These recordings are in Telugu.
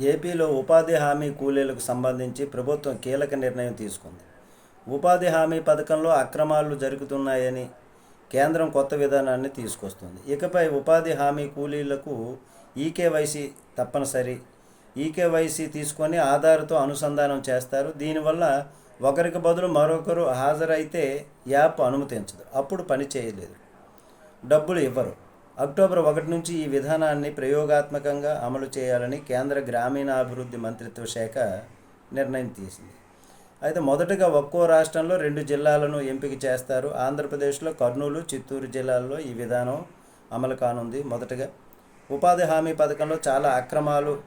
ఏపీలో ఉపాధి హామీ కూలీలకు సంబంధించి ప్రభుత్వం కీలక నిర్ణయం తీసుకుంది. ఉపాధి హామీ పథకంలో అక్రమాలు జరుగుతున్నాయని కేంద్రం కొత్త విధానాన్ని తీసుకొస్తుంది. ఇకపై ఉపాధి హామీ కూలీలకు ఈకేవైసీ తప్పనిసరి. ఈకేవైసీ తీసుకొని ఆధార్తో అనుసంధానం చేస్తారు. దీనివల్ల ఒకరికి బదులు మరొకరు హాజరైతే యాప్ అనుమతించదు. అప్పుడు పని చేయలేదు. డబ్బులు ఇవ్వరు. అక్టోబర్ ఒకటి నుంచి ఈ విధానాన్ని ప్రయోగాత్మకంగా అమలు చేయాలని కేంద్ర గ్రామీణాభివృద్ధి మంత్రిత్వ శాఖ నిర్ణయం తీసింది. అయితే మొదటగా ఒక్కో రాష్ట్రంలో రెండు జిల్లాలను ఎంపిక చేస్తారు. ఆంధ్రప్రదేశ్లో కర్నూలు చిత్తూరు జిల్లాల్లో ఈ విధానం అమలు కానుంది. మొదటగా ఉపాధి హామీ పథకంలో చాలా అక్రమాలు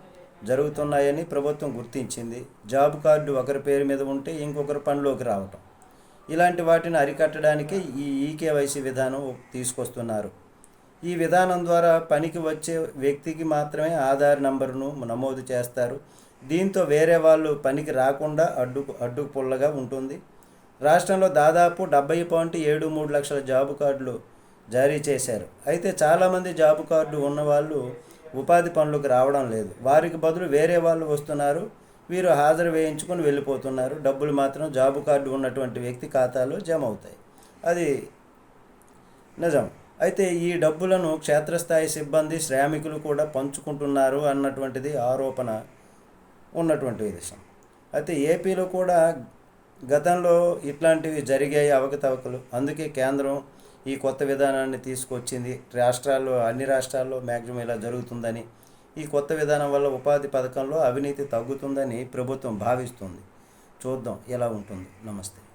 జరుగుతున్నాయని ప్రభుత్వం గుర్తించింది. జాబ్ కార్డు ఒకరి పేరు మీద ఉంటే ఇంకొకరు పనిలోకి రావటం. ఇలాంటి వాటిని అరికట్టడానికి ఈ ఈకేవైసీ విధానం తీసుకొస్తున్నారు. ఈ విధానం ద్వారా పనికి వచ్చే వ్యక్తికి మాత్రమే ఆధార్ నంబరును నమోదు చేస్తారు. దీంతో వేరే వాళ్ళు పనికి రాకుండా అడ్డు అడ్డు పుల్లగా ఉంటుంది. రాష్ట్రంలో దాదాపు డెబ్బై పాయింట్ ఏడు మూడు లక్షల జాబు కార్డులు జారీ చేశారు. అయితే చాలామంది జాబు కార్డు ఉన్నవాళ్ళు ఉపాధి పనులకు రావడం లేదు. వారికి బదులు వేరే వాళ్ళు వస్తున్నారు. వీరు హాజరు వేయించుకొని వెళ్ళిపోతున్నారు. డబ్బులు మాత్రం జాబు కార్డు ఉన్నటువంటి వ్యక్తి ఖాతాలో జమ అవుతాయి. అది నిజం. అయితే ఈ డబ్బులను క్షేత్రస్థాయి సిబ్బంది శ్రామికులు కూడా పంచుకుంటున్నారు అన్నటువంటిది ఆరోపణ ఉన్నటువంటి విషయం. అయితే ఏపీలో కూడా గతంలో ఇట్లాంటివి జరిగాయి అవకతవకలు. అందుకే కేంద్రం ఈ కొత్త విధానాన్ని తీసుకొచ్చింది. రాష్ట్రాల్లో అన్ని రాష్ట్రాల్లో మ్యాక్సిమం ఇలా జరుగుతుందని. ఈ కొత్త విధానం వల్ల ఉపాధి పథకంలో అవినీతి తగ్గుతుందని ప్రభుత్వం భావిస్తుంది. చూద్దాం ఎలా ఉంటుంది. నమస్తే.